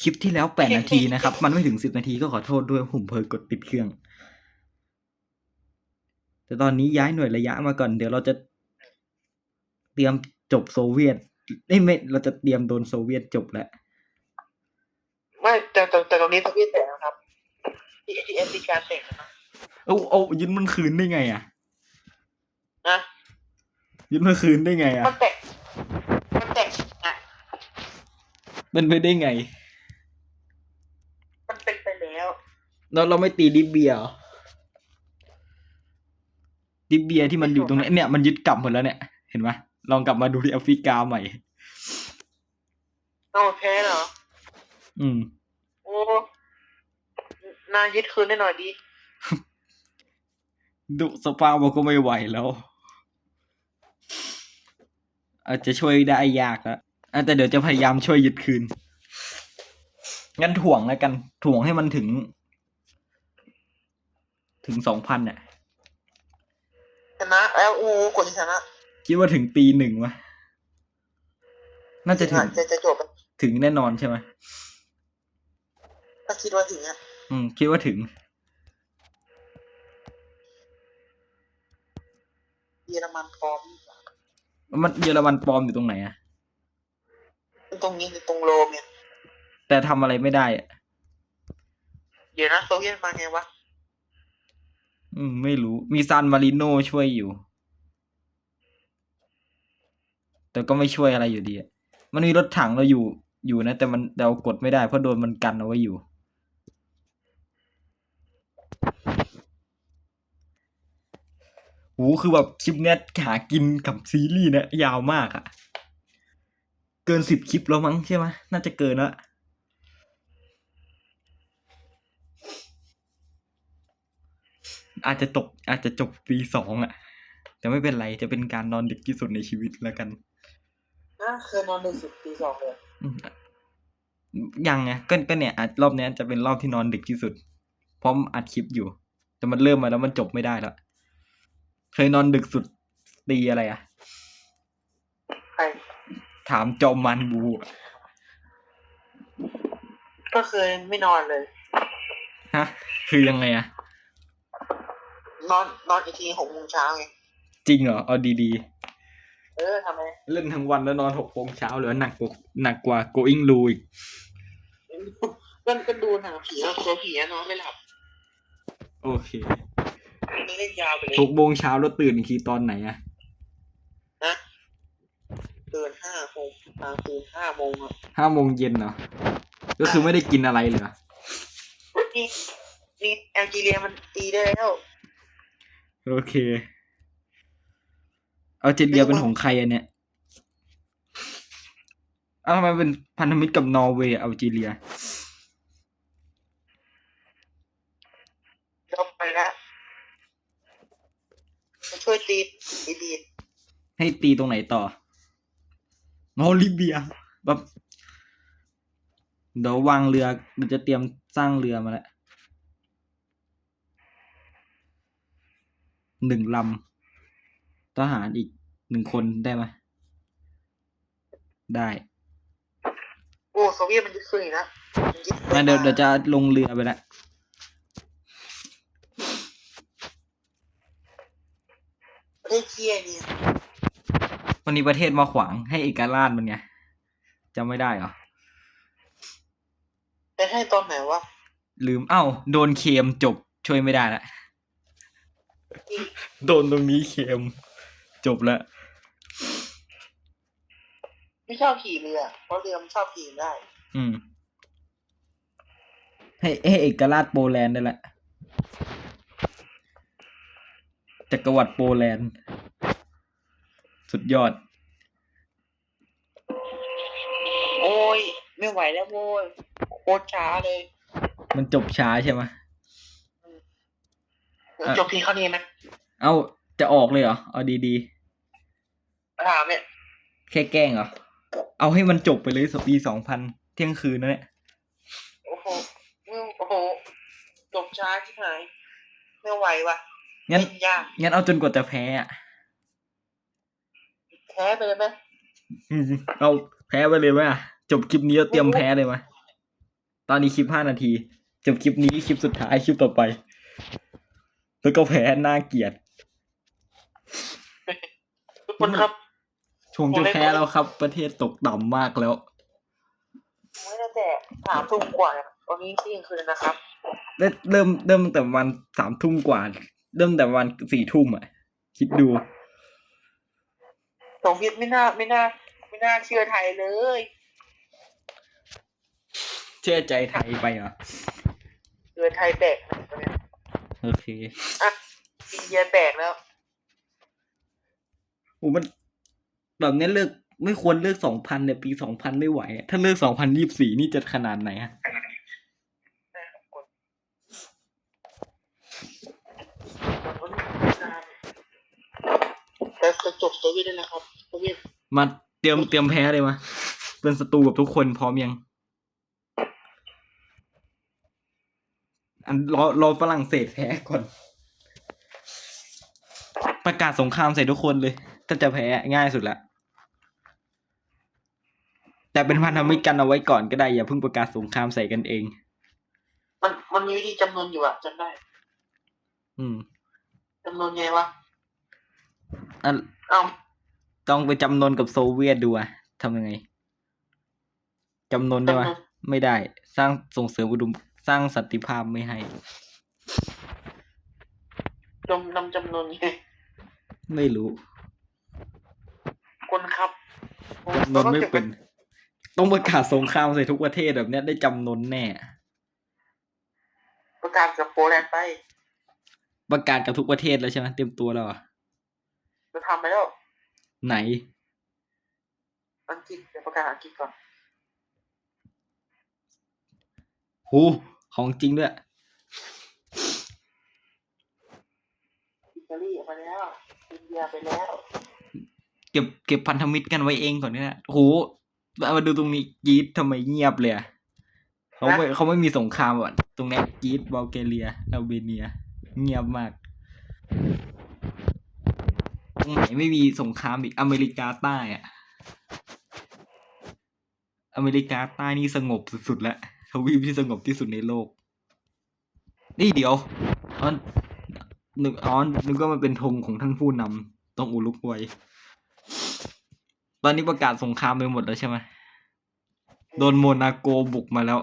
คลิปที่แล้วแปดนาทีนะครับ มันไม่ถึงสิบนาทีก็ขอโทษด้วยผมเพลิกดปิดเครื่อง แต่ตอนนี้ย้ายหน่วยระยะมาก่อน เดี๋ยวเราจะเตรียมจบโซเวียตเอ้ยไม่เราจะเตรียมโดนโซเวียตจบแล้วไม่แต่แต่แต่ตรงนี้ทวีตแต่นะครับที่ที่เอติการแต่งนะเอาเอายึดมันคืนได้ไงอะนะยึดมันคืนได้ไงอะมันแต่งมันแต่งอะเป็นไปได้ไง มันเป็นไปแล้ว เราเราไม่ตีดิบเบียเหรอดิบเบียที่มันอยู่ตรงนี้เนี่ยมันยึดกลับหมดแล้วเนี่ย เห็นไหมลองกลับมาดูที่แอฟริกาใหม่เอาแพ้เหรอ อืม โอ้นายึดคืนได้หน่อยดีดุสปาบอกก็ไม่ไหวแล้ว อาจจะช่วยได้ยากแล้วอะแต่เดี๋ยวจะพยายามช่วยยึดคืน งั้นถ่วงแล้วกัน ถ่วงให้มันถึง ถึงสองพันอะชนะแล้วอูกดชนะ คิดว่าถึงปีหนึ่งวะน่าจะถึงจะจะจบถึงแน่นอนใช่ไหมถ้าคิดว่าถึงอะอืม คิดว่าถึงเยอรมันพร้อมมันเยอรมันปลอมอยู่ตรงไหนอะตรงนี้คือตรงโรมเนี่ย แต่ทำอะไรไม่ได้อะเดี๋ยวนะโซเวียตมาไงวะ อืมไม่รู้ มีซานมาริโนช่วยอยู่ แต่ก็ไม่ช่วยอะไรอยู่ดีอะมันมีรถถังเราอยู่อยู่นะ แต่มันเรากดไม่ได้เพราะโดนมันกันเอาไว้อยู่โหคือแบบคลิปเนี้ยหากินกับซีรีส์เนี่ยยาวมากอะเกินสิบคลิปแล้วมั้งใช่ไหมน่าจะเกินละ อาจจะตกอาจจะจบปีสองอะแต่ไม่เป็นไรจะเป็นการนอนดึกที่สุดในชีวิตแล้วกันนะเคยนอนดึกสุดตีสองเลยอืมยังไงก็ก็เนี่ยอาจรอบเนี้ยจะเป็นรอบที่นอนดึกที่สุด พร้อมอัดคลิปอยู่ แต่มันเริ่มมาแล้วมันจบไม่ได้แล้วเคยนอนดึกสุดตีอะไรอะใครถามจอมมันบูอะก็เคยไม่นอนเลย ฮะ คือยังไงอะ นอนนอนอีกทีหกโมงเช้าไงจริงเหรอเอาดีเออทำไมๆ เล่นทั้งวันแล้วนอนหกโมงเช้าเหลือหนักกว่าหนักกว่า going blue อีกก็ก็ดูหนังผีแล้วตัวผีอะนอนไม่หลับโอเคอันนี้เล่นยาวไปเลยหกโมงเช้าแล้วตื่นอีกทีตอนไหนอะนะเกินห้าโมงกลางคืนห้าโมงอะห้าโมงเย็นเหรอก็คือไม่ได้กินอะไรเลยเหรอนี่นี่แอลจีเรียมันตีได้แล้ว โอเค เอาเจเดียเป็นของใครอันเนี้ยเอาทำไมเป็นพันธมิตรกับนอร์เวย์อัลจีเรียเราไปแล้วมาช่วยตีดีดีให้ตีตรงไหนต่อโอลิเบียแบบเดี๋ยววางเรือมันจะเตรียมสร้างเรือมาแล้ว หนึ่งลำทหารอีกหนึ่งคนได้ไหมได้ โอ้โซเวียตมันยึดคืนอีกแล้วมันยึดคืนงั้นเดี๋ยวมาเดี๋ยวจะลงเรือไปแล้วประเทศเชียเนี่ยวันนี้ประเทศมาขวางให้เอกราชมันไงจำไม่ได้เหรอแต่ให้ตอนไหนวะลืมเอ้า โดนเคมจบช่วยไม่ได้ละ โดนตรงนี้เคมจบแล้วไม่ชอบขี่เรือเพราะเรือมันชอบขี่ได้ อืม ให้ให้เอกราชโปแลนด์ได้แหละจักรวรรดิโปแลนด์ สุดยอด โอ้ย ไม่ไหวแล้วโว้ยโคตรช้าเลย มันจบช้าใช่ไหมเดี๋ยวอะ จบเพียงเท่านี้ไหมเอ้าจะออกเลยเหรอ เอาดีถามเนี่ยๆแค่แกล้งเหรอ เอาให้มันจบไปเลยสปีสองพันเที่ยงคืนนั่นแหละ โอ้โหอืมโอ้โห จบช้าที่ไหนไม่ไหวว่ะงั้นเล่นยากงั้นเอาจนกว่าจะแพ้อะแพ้ไปเลยไหมอืมเอาแพ้ไปเลยไหมอะจบคลิปนี้แล้วเตรียมแพ้เลยไหมตอนนี้คลิปห้านาที จบคลิปนี้คลิปสุดท้ายคลิปต่อไป แล้วก็แพ้น่าเกลียด ทุกคนครับช่วงจะแพ้แล้วครับ ประเทศตกต่ำมากแล้วไม่ตั้งแต่สามทุ่มกว่าตอนนี้เที่ยงคืนนะครับเริ่มเริ่มเริ่มตั้งแต่วันสามทุ่มกว่า เริ่มแต่วันสี่ทุ่มอะ คิดดูโซเวียตไม่น่าไม่น่า ไม่น่าเชื่อไทยเลย เชื่อใจไทยไปเหรอเชื่อไทยแตกนะตอนเนี้ย โอเคอะอินเดียแตกแล้วโอ้มันแบบนี้เลิกไม่ควรเลิกสองพันเนี่ยปีสองพันไม่ไหวอะถ้าเลิกสองพันยี่สี่นี่จะขนาดไหนอะแต่จะจบโซเวียตได้แล้วครับโซเวียตมาเตรียมเตรียมแพ้เลยมาเป็นศัตรูกับทุกคนพร้อมยัง อันรอรอฝรั่งเศสแพ้ก่อน ประกาศสงครามใส่ทุกคนเลย ถ้าจะแพ้ง่ายสุดละแต่เป็นพันธมิตรกันเอาไว้ก่อนก็ได้อย่าเพิ่งประกาศสงครามใส่กันเอง มันมันมีวิธีจำนวนอยู่อะจำได้อืมจำนวนไงวะอันเอ้าต้องไปจำนนกับโซเวียตดูอะทำยังไงจำนนได้ไหมไม่ได้ สร้างส่งเสริมอุดม สร้างสันติภาพไม่ให้จำนำจำนวนไงไม่รู้คนครับจำนนไม่เป็น ต้องประกาศสงครามใส่ทุกประเทศแบบเนี้ยได้จำนนแน่ ประกาศกับโปแลนด์ไปประกาศกับทุกประเทศแล้วใช่ไหมเตรียมตัวแล้วเหรอจะทำไปแล้ว ไหน อังกฤษเดี๋ยวประกาศอังกฤษก่อนหู ของจริงด้วยอิตาลีไปแล้วอินเดียไปแล้ว เก็บเก็บพันธมิตรกันไว้เองก่อนเนี่ยโหมาดูตรงนี้กรีดทำไมเงียบเลยอะเขาไม่เขาไม่มีสงครามอะ ตรงเนี้ยกรีดบัลแกเรียอัลเบเนีย เงียบมาก ตรงไหนไม่มีสงครามอีกอเมริกาใต้อะอเมริกาใต้นี่สงบสุดๆแล้วท วีปที่สงบที่สุดในโลก นี่เดี๋ยวอ๋อนึกอ๋อนึกว่ามันเป็นธงของท่านผู้นำตรงอุรุกวัยตอนนี้ประกาศสงครามไปหมดแล้วใช่ไหมโดนโมนาโกบุกมาแล้ว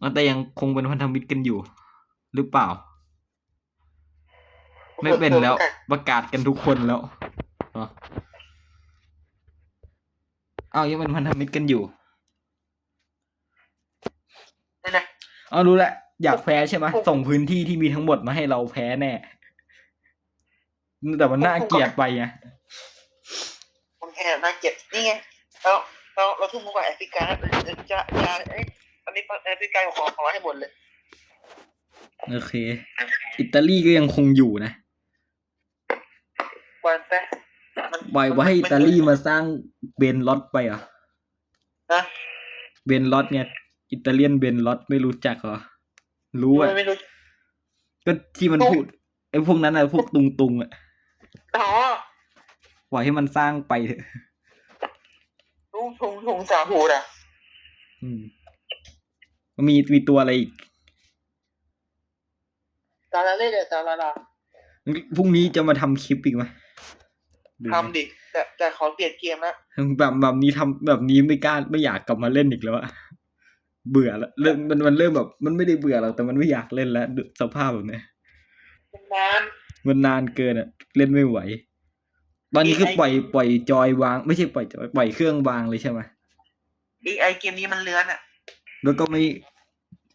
อ๋อแต่ยังคงเป็นพันธมิตรกันอยู่ หรือเปล่า ไม่เป็นแล้วประกาศกันทุกคนแล้ว เหรอเอายังเป็นพันธมิตรกันอยู่นี่นะเอารู้แล้วอยากแพ้ใช่ไหมส่งพื้นที่ที่มีทั้งหมดมาให้เราแพ้แน่ แต่มันน่าเกลียดไปไงคนแพ้น่าเกลียดนี่ไงเราเราเราทุ่มกว่าแอฟริกาเออจะจะเอ้ยอันนี้แอฟริกาขอขอให้หมดเลย โอเค อิตาลีก็ยังคงอยู่นะ วันแต่มัน ปล่อยไว้ให้อิตาลีมาสร้างเบนล็อตไปเหรอนะเบนล็อตเนี่ย อิตาเลียนเบนล็อตไม่รู้จักเหรอ รู้อะไม่รู้ก็ที่มันพูดไอ้พวกนั้นอะพวกตุงตุงๆอะอ๋อปล่อยให้มันสร้างไปเถอะลุงทุงทุงสาหูอะอืมมีมีตัวอะไรอีกตาลาเล่เดตาลาลาพรุ่งนี้จะมาทำคลิปอีกไหมดูไหม ทำดิแต่แต่ขอเปลี่ยนเกมแล้วแบบแบบนี้ทำแบบนี้ไม่กล้าไม่อยากกลับมาเล่นอีกแล้วอะเบื่อแล้วเริ่มมันมันเริ่มแบบ มันไม่ได้เบื่อหรอกแต่มันไม่อยากเล่นแล้วดูสภาพแบบเนี้ยเป็นนานมันนานเกินอะเล่นไม่ไหว ตอนนี้คือปล่อยปล่อยจอยวาง ไม่ใช่ปล่อยจอยปล่อยเครื่องวางเลยใช่ไหมไอไอเกมนี้มันเลื้อนอะแล้วก็ไม่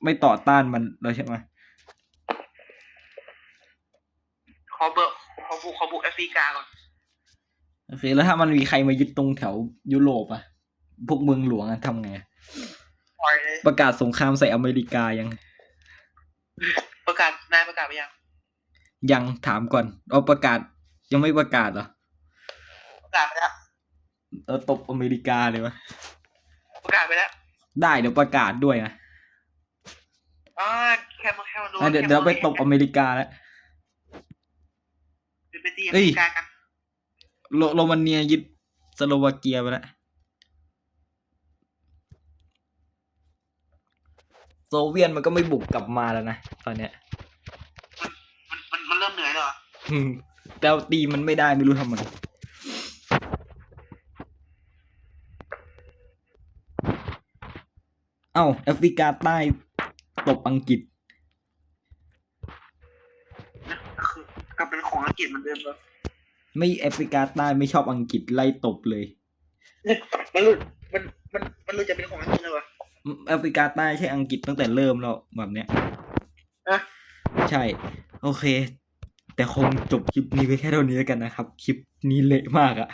ไม่ต่อต้านมันแล้วใช่ไหมขอเบอร์ขอบุกขอบุกแอฟริกาก่อน โอเค แล้วถ้ามันมีใครมายึดตรงแถวยุโรปอะพวกเมืองหลวงอะทำไงอะปล่อยเลยประกาศสงครามใส่อเมริกายัง ประกาศนายประกาศไปยัง ยังถามก่อนเอาประกาศยังไม่ประกาศเหรอประกาศไปแล้วเออตบอเมริกาเลยวะประกาศไปแล้วได้เดี๋ยวประกาศด้วยนะอ่าแค่มาแค่มาดูอะเดี๋ยวเดี๋ยวไปตบอเมริกาแล้ว เดี๋ยวไปตีอเอ้เมยริกากัน โรมาเนียยึดสโลวาเกียไปแล้วโซเวียตมันก็ไม่บุกกลับมาแล้วนะตอนเนี้ย มันมันมันเริ่มเหนื่อยแล้วแต่ตีมันไม่ได้ไม่รู้ทำไมเอ้าแอฟริกาใต้ตบอังกฤษก็คืเป็นของอังกฤษมืนเดิมเลย ไม่แอฟริกาใต้ไม่ชอบอังกฤษไล่ตบเลย มันรู้มันมันมันรู้จะเป็นของอังกฤษเลยวะแอฟริกาใต้ใช่อังกฤษตั้งแต่เริ่มแล้วแบบเนี้ยอะใช่ โอเค แต่คงจบคลิปนี้ไว้แค่เท่านี้แล้วกันนะครับ คลิปนี้เละมากอะ